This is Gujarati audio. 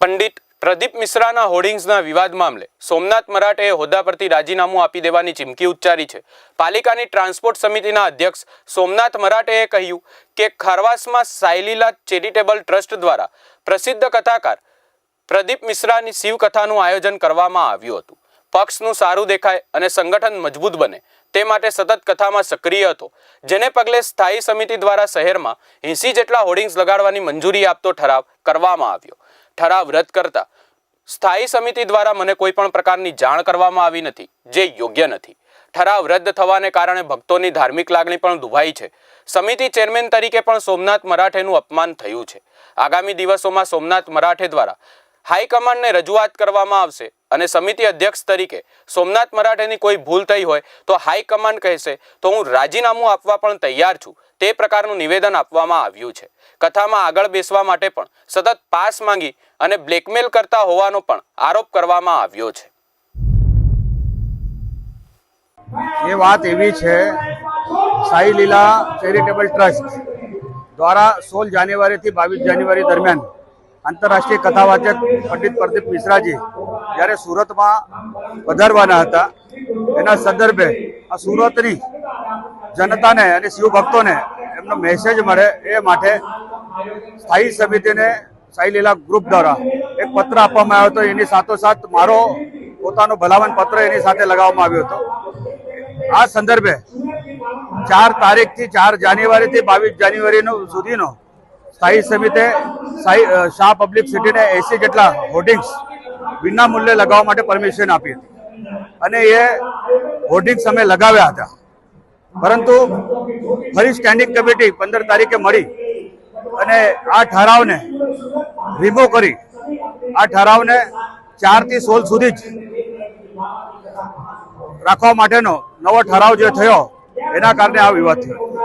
પંડિત પ્રદીપ મિશ્રાના હોર્ડિંગ્સના વિવાદ મામલે સોમનાથ મરાઠેએ હોદ્દા પરથી રાજીનામું આપી દેવાની ચીમકી ઉચ્ચારી છે. પાલિકાની ટ્રાન્સપોર્ટ સમિતિના અધ્યક્ષ સોમનાથ મરાઠેએ કહ્યું કે ખારવાસમાં સાયલીલા ચેરિટેબલ ટ્રસ્ટ દ્વારા પ્રસિદ્ધ કથાકાર પ્રદીપ મિશ્રાની શિવકથાનું આયોજન કરવામાં આવ્યું હતું. પક્ષનું સારું દેખાય અને સંગઠન મજબૂત બને તે માટે સતત કથામાં સક્રિય હતો. જેને પગલે સ્થાયી સમિતિ દ્વારા શહેરમાં એંસી જેટલા હોર્ડિંગ્સ લગાડવાની મંજૂરી આપતો ઠરાવ કરવામાં આવ્યો. ઠરાવ રદ કરતા. સ્થાયી સમિતિ દ્વારા મને કોઈ પણ પ્રકારની જાણ કરવામાં આવી નથી, જે યોગ્ય નથી. ઠરાવ રદ થવાને કારણે ભક્તોની ધાર્મિક લાગણી પણ દુભાઈ છે. સમિતિ ચેરમેન તરીકે પણ સોમનાથ મરાઠેનું અપમાન થયું છે. આગામી દિવસોમાં સોમનાથ મરાઠે દ્વારા હાઈકમાન્ડને રજૂઆત કરવામાં આવશે અને સમિતિ અધ્યક્ષ તરીકે સોમનાથ મરાઠેની કોઈ ભૂલ થઈ હોય તો હાઈકમાન્ડ કહેશે, તો હું રાજીનામું આપવા પણ તૈયાર છું. તે પ્રકારનું નિવેદન આપવામાં આવ્યું છે. કથામાં આગળ બેસવા માટે પણ સતત પાસ માંગી અને બ્લેકમેલ કરતા હોવાનો પણ આરોપ કરવામાં આવ્યો છે. એ વાત એવી છે સાઈ લીલા ચેરિટેબલ ટ્રસ્ટ દ્વારા સોળ જાન્યુઆરીથી બાવીસ જાન્યુઆરી દરમિયાન આંતરરાષ્ટ્રીય કથાવાચક પંડિત પ્રદીપ મિશ્રાજી જ્યારે સુરતમાં પધારવાના હતા, એના સંદર્ભે આ સુરતની જનતાને અને શિવભક્તોને એમનો મેસેજ મળે એ માટે સ્થાયી સમિતિને સાઈ લીલા ગ્રુપ દ્વારા એક પત્ર આપવામાં આવ્યો હતો. એની સાથોસાથ મારો પોતાનો ભલામણ પત્ર એની સાથે લગાવવામાં આવ્યો હતો. આ સંદર્ભે ચાર તારીખથી ચાર જાન્યુઆરીથી બાવીસ જાન્યુઆરીનો સુધીનો સ્થાયી સમિતિ અ, શાહ પબ્લિક સિટીને એસી જેટલા હોર્ડિંગ્સ વિના મૂલ્યે લગાવવા માટે પરમિશન આપી હતી. અને એ હોર્ડિંગ્સ અમે લગાવ્યા હતા. પરંતુ ફરી સ્ટેન્ડિંગ કમિટી પંદર તારીખે મળી અને આ ઠરાવને રિમૂવ કરી. આ ઠરાવને ચારથી સોળ સુધી જ રાખવા માટેનો નવો ઠરાવ જે થયો, એના કારણે આ વિવાદ થયો.